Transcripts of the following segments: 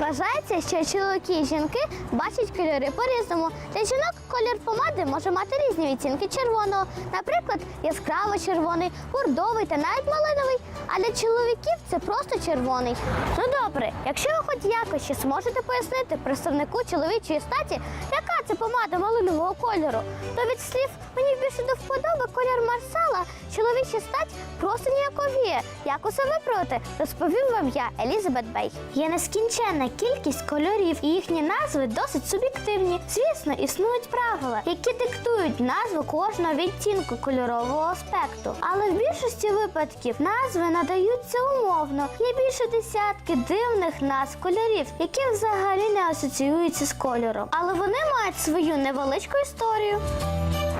Вважається, що чоловіки і жінки бачать кольори по-різному. Для жінок колір помади може мати різні відтінки червоного, наприклад, яскраво червоний, бордовий та навіть малиновий. А для чоловіків це просто червоний. Ну добре, якщо ви хоч якось ще зможете пояснити представнику чоловічої статі, яка це помада малинового кольору, то від слів мені більше до вподоби колір Марсала чоловіча стать просто ніяковіє. Як усе виправити, розповім вам я, Елізабет Бей. Є нескінченна кількість кольорів, і їхні назви досить суб'єктивні. Звісно, існують правила, які диктують назву кожного відтінку кольорового аспекту. Але в більшості випадків назви надаються умовно. Є більше десятки дивних назв кольорів, які взагалі не асоціюються з кольором. Але вони мають свою невеличку історію.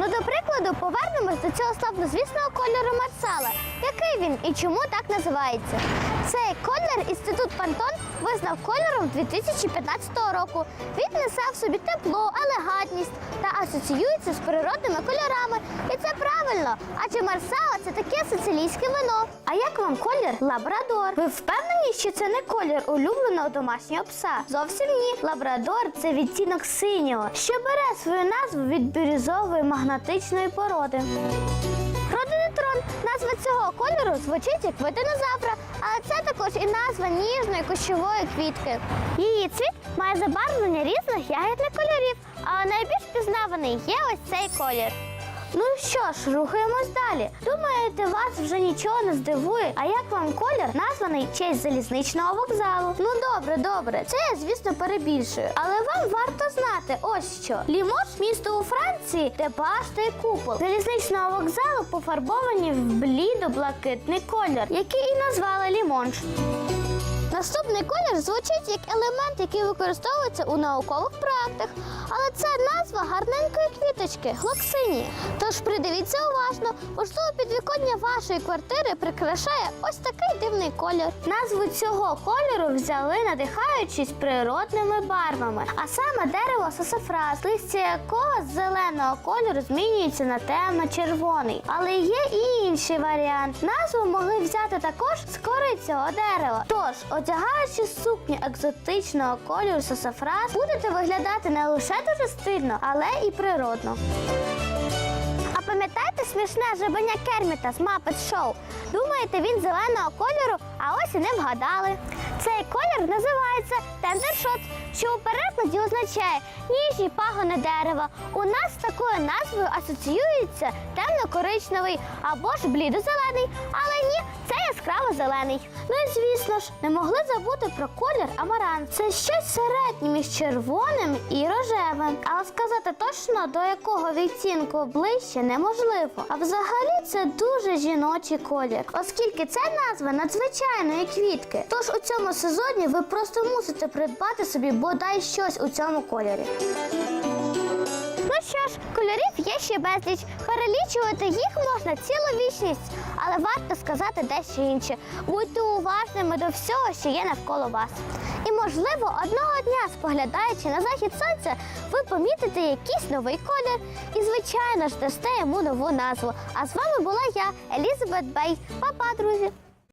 Ну, до прикладу, повернемось до цього славнозвісного кольору Марсала. Який він і чому так називається? Цей колір інститут Пантон визнав кольором 2015 року. Він несе в собі тепло, елегантність та асоціюється з природними кольорами. І це правильно, адже Марсала це таке сицилійське вино. А як вам колір Лабрадор? Ви впевнені, що це не колір улюбленого домашнього пса? Зовсім ні. Лабрадор це відтінок синього, що бере свою назву від бірюзової магнатичної породи. Рододендрон – назва цього кольору звучить як вид динозавра, але це також і назва ніжної кущової квітки. Її цвіт має забарвлення різних ягідних кольорів, а найбільш пізнаваний є ось цей колір. Ну що ж, рухаємось далі. Думаєте, вас вже нічого не здивує? А як вам колір названий честь залізничного вокзалу? Ну добре, добре, це я, звісно, перебільшую. Але вам варто знати ось що. Лімош місто у Франції, де башта і купол залізничного вокзалу пофарбовані в блідо-блакитний колір, який і назвали лімонш. Наступний колір звучить як елемент, який використовується у наукових проектах, але це назва гарненької квіточки глоксинії. Тож придивіться уважно, можливо, підвіконня вашої квартири прикрашає ось такий дивний колір. Назву цього кольору взяли, надихаючись природними барвами, а саме дерево сосифраз, листя якого з зеленого кольору змінюється на темно-червоний. Але є і інший варіант. Назву могли взяти також з кори цього дерева. Тож, одягаючи сукню екзотичного кольору сосифраз, будете виглядати не лише дуже стильно, але і природно. А пам'ятаєте смішне жабеня Керміта з Muppet Show? Думаєте, він зеленого кольору, а ось і не вгадали. Цей колір називається тендершот, що у перекладі означає ніжні пагони дерева. У нас з такою назвою асоціюється темно-коричневий або ж блідо-зелений, але ні, яскраво зелений. Ну і звісно ж, не могли забути про колір амарант. Це щось середнє між червоним і рожевим. Але сказати точно до якого відтінку ближче неможливо. А взагалі це дуже жіночий колір, оскільки це назва надзвичайної квітки. Тож у цьому сезоні ви просто мусите придбати собі бодай щось у цьому кольорі. Ну що ж, кольорів є ще безліч. Перелічувати їх можна цілу вічність, але варто сказати дещо інше. Будьте уважними до всього, що є навколо вас. І, можливо, одного дня, споглядаючи на захід сонця, ви помітите якийсь новий колір і, звичайно ж, дасте йому нову назву. А з вами була я, Елізабет Бей. Па-па, друзі!